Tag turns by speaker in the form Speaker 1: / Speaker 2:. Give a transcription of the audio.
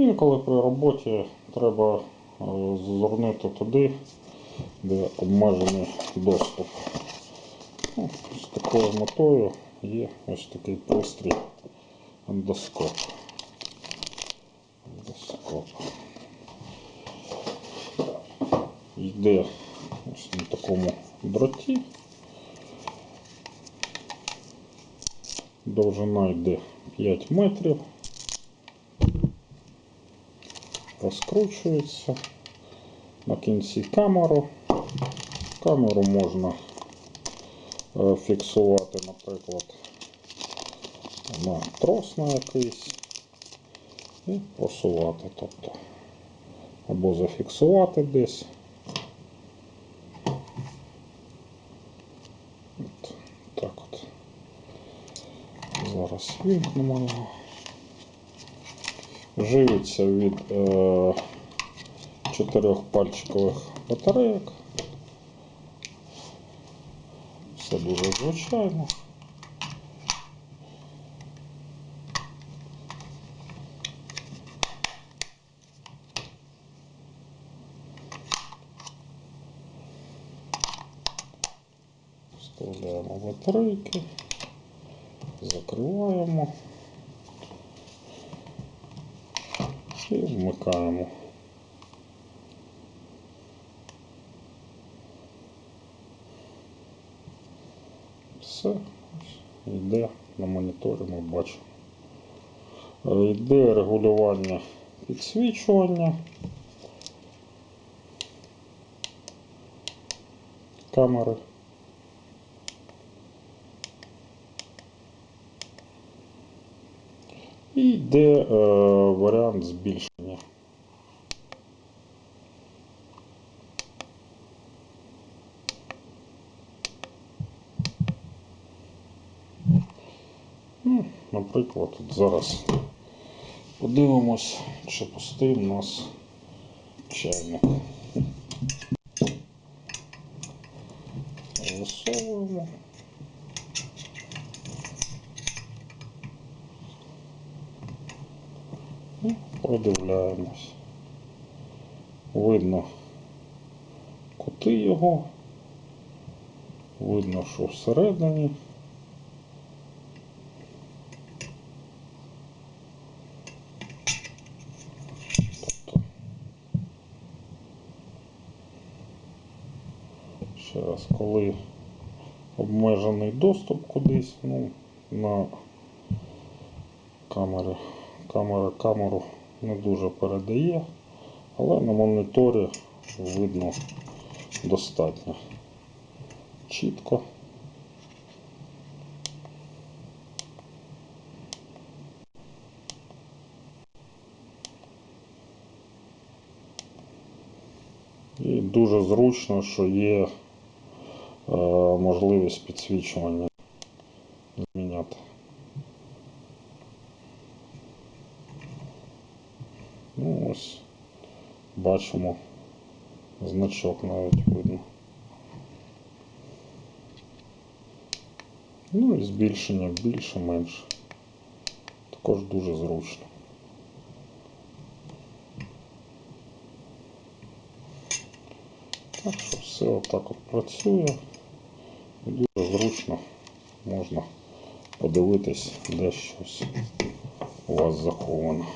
Speaker 1: Інколи при роботі треба е, звернути туди, де обмежений доступ. Ну, з такою метою є ось такий пристрій ендоскоп. Ендоскоп. Йде ось на такому дроті. Довжина йде 5 метрів. Розкручується на кінці камеру. Камеру можна е, фіксувати, наприклад, на трос на якийсь і просувати, тобто або зафіксувати десь. От, так от. Зараз вімкнемо його. Живиться від е, чотирьох пальчикових батарейок. Все дуже звичайно. Вставляємо батарейки, закриваємо і вмикаємо. Все, йде на моніторі, ми бачимо. Йде регулювання підсвічування. Камери. І йде е, варіант збільшення. Ну, наприклад, от зараз подивимось, чи пустий у нас чайник. Висовуємо. І продивляємось. Видно кути його. Видно, що всередині. Тобто, ще раз, коли обмежений доступ кудись, ну, на камери, камера камеру не дуже передає, але на моніторі видно достатньо чітко. І дуже зручно, що є е, можливість підсвічування зміняти. Ну ось бачимо значок навіть видно. Ну і збільшення більше, менше. Також дуже зручно. Так що все отак от працює. І Дуже зручно можна подивитись, де щось у вас заховано.